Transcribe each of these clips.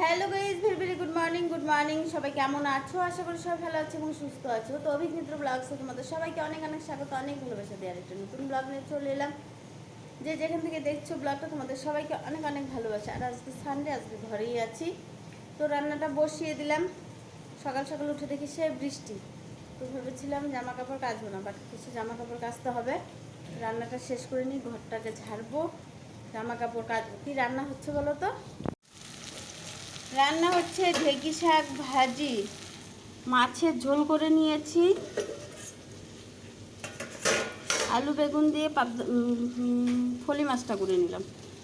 Hello guys very very good morning good morning সবাই কেমন আছো? আশা করি সবাই ভালো আছে এবং সুস্থ আছো। তো অভিনেত্র ব্লগসে তোমাদের সবাইকে অনেক অনেক স্বাগত, অনেক ভালোবাসা দেওয়ার একটা নতুন ব্লগ নিয়ে চলে এলাম। যে যেখান থেকে দেখছ ব্লগটা তোমাদের সবাইকে অনেক অনেক ভালোবাসা। আর আজকে সানডে আজকে ঘরেই আছি। তো রান্নাটা বসিয়ে দিলাম। সকাল সকাল উঠে দেখি সে বৃষ্টি। তো ভেবেছিলাম জামা কাপড় কাচবো না বাট কিছু জামা কাপড় কাচতে হবে। রান্নাটা শেষ করে নিই, ঘরটাকে ঝাড়বো জামা কাপড় কাচবো। কী রান্না হচ্ছে বলো তো? রান্না হচ্ছে ঢেকি শাক ভাজি। মাছের ঝোল করে নিয়েছি। আলু বেগুন দিয়ে ফলি মাছটা করে নিলাম।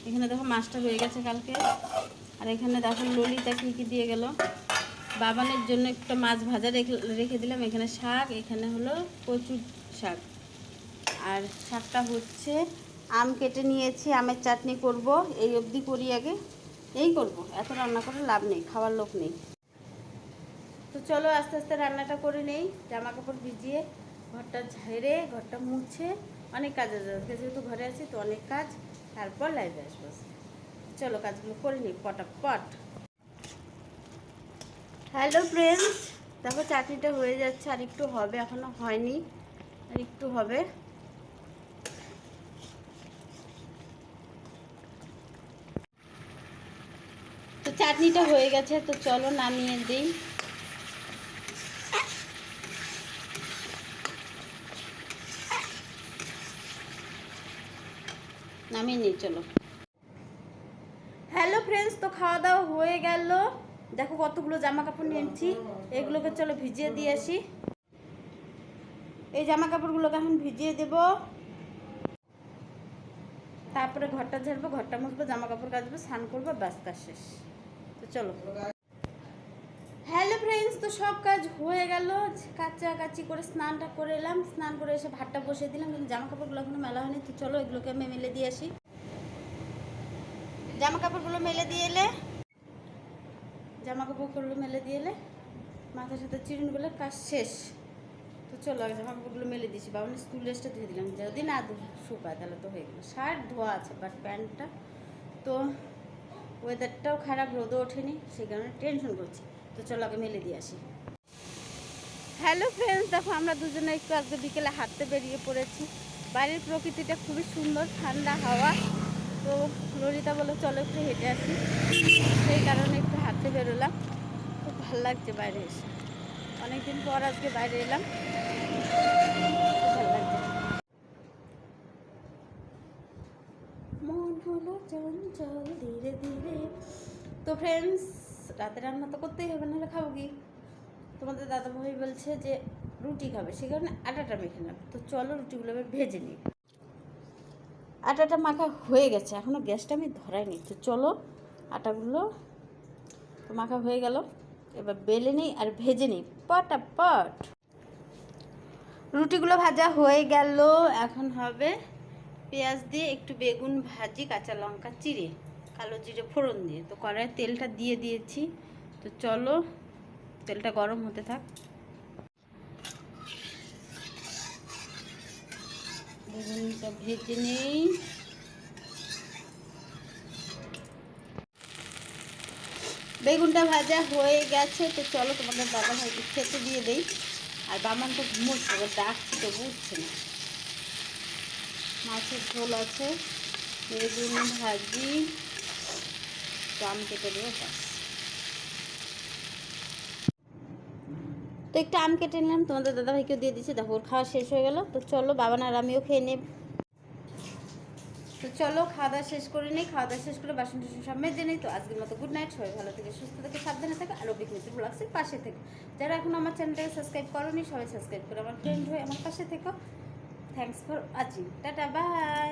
এখানে দেখো মাছটা হয়ে গেছে কালকে। আর এখানে দেখো ললিতা কী কী দিয়ে গেল। বাবানের জন্য একটা মাছ ভাজা রেখে রেখে দিলাম। এখানে শাক, এখানে হলো কচুর শাক। আর শাকটা হচ্ছে আম কেটে নিয়েছি। আমের চাটনি করব। এই অবধি করি আগে। এই করব, এত রান্না করে লাভ নেই, খাওয়ার লোক নেই। তো চলো আস্তে আস্তে রান্নাটা করে নেই জামা কাপড় ভিজিয়ে ঘরটা ঝেড়ে, ঘরটা মুছে অনেক কাজ আছে। যেহেতু ঘরে আছি, তো অনেক কাজ, তারপর লাইভে আসব চলো কাজগুলো করে নিই, পটাপট। হ্যালো ফ্রেন্ডস দেখো চাটনিটা হয়ে যাচ্ছে, আর একটু হবে, এখনও হয়নি, আর একটু হবে। চাটনিটা হয়ে গেছে, তো চলো নামিয়ে দিই। নামিয়ে নিই, চলো। হ্যালো ফ্রেন্ডস তো খাওয়া দাওয়া হয়ে গেল। দেখো কতগুলো জামা কাপড় নিয়েছি, এগুলোকে চলো ভিজিয়ে দিয়ে আসি। এই জামা কাপড়গুলোকে এখন ভিজিয়ে দেব। তারপরে ঘরটা ঝাড়বো, ঘরটা মুছবো জামা কাপড় কাচবো, স্নান করব, ব্যাস শেষ। চলো। হ্যালো ফ্রেন্ডস তো সব কাজ হয়ে গেল। কাচা কাচি করে স্নানটা করে এলাম। স্নান করে এসে ভাতটা বসিয়ে দিলাম। কিন্তু জামা কাপড়গুলো এখনও মেলা হয়নি, তো চলো এগুলোকে আমি মেলে দিয়ে আসি। জামা কাপড়গুলো মেলে দিয়ে এলে? জামা কাপড়গুলো মেলে দিয়ে এলে? মাথার সাথে চিরুনগুলো কাজ শেষ। তো চলো, আগে জামা কাপড়গুলো মেলে দিয়েছি। বাবুনি স্কুল ড্রেসটা ধুয়ে দিলাম। যদি না শুকায়, তাহলে তো হয়ে গেলো। শার্ট ধোয়া আছে বাট প্যান্টটা তো ওয়েদারটাও খারাপ, রোদও ওঠেনি, সেই কারণে টেনশন করছি। তো চলো আগে মেলে দিয়ে আসি। হ্যালো ফ্রেন্ডস দেখো আমরা দুজনে একটু আজকে বিকেলে হাঁটতে বেরিয়ে পড়েছি। বাইরের প্রকৃতিটা খুবই সুন্দর, ঠান্ডা হাওয়া। তো ললিতা বলে চলো একটু হেঁটে আসি। সেই কারণে একটু হাঁটতে বেরোলাম। খুব ভালো লাগছে বাইরে এসে। অনেকদিন পর আজকে বাইরে এলাম খুব ভালো লাগছে মন হলো চঞ্চল ধীরে ধীরে। তো ফ্রেন্ডস রাতে রান্না তো করতেই হবে, নাহলে খাব কি? তোমাদের দাদা ভাই বলছে যে রুটি খাবে সেই কারণে আটাটা মেখে নেবে। তো চলো রুটিগুলো এবার ভেজে নিই। আটাটা মাখা হয়ে গেছে এখনও গ্যাসটা আমি ধরাইনি। তো চলো আটাগুলো তো মাখা হয়ে গেল। এবার বেলে নিই আর ভেজে নিই। পটাপট। রুটিগুলো ভাজা হয়ে গেল, এখন হবে পেঁয়াজ দিয়ে একটু বেগুন ভাজি, কাঁচা লঙ্কা চিড়ে, কালো জিরে ফোড়ন দিয়ে। তো কড়াই তেলটা দিয়ে দিয়েছি। তো চলো, তেলটা গরম হতে থাক। বেগুনটা ভেজে নেই। বেগুনটা ভাজা হয়ে গেছে। তো চলো তোমাদের দাদা ভাইকে খেতে দিয়ে দেই। আর বামান তো ঘুমোচ্ছে ডাকছি তো বুঝছে না। মাছের ঝোল আছে। বেগুন ভাজি। জাম কেটে দেবো তো একটু আম কেটে নিলাম। তোমাদের দাদা ভাইকেও দিয়ে দিচ্ছি দেখো, ওর খাওয়া শেষ হয়ে গেল। তো চলো, বাবান আর আমিও খেয়ে নেব। তো চলো, খাওয়া দাওয়া শেষ করে নিই। খাওয়া দাওয়া শেষ করে বাসন টাসন সব মেজে নেই। তো আজকের মতো গুড নাইট সবাই ভালো থেকে, সুস্থ থেকে, সাবধানে থাকে, আর অভিজ্ঞতা ব্লগসের পাশে থেকে। যারা এখন আমার চ্যানেলটাকে সাবস্ক্রাইব করোনি, সবাই সাবস্ক্রাইব করে আমার ফ্রেন্ড হয়ে আমার পাশে থেকো। Thanks for watching tata bye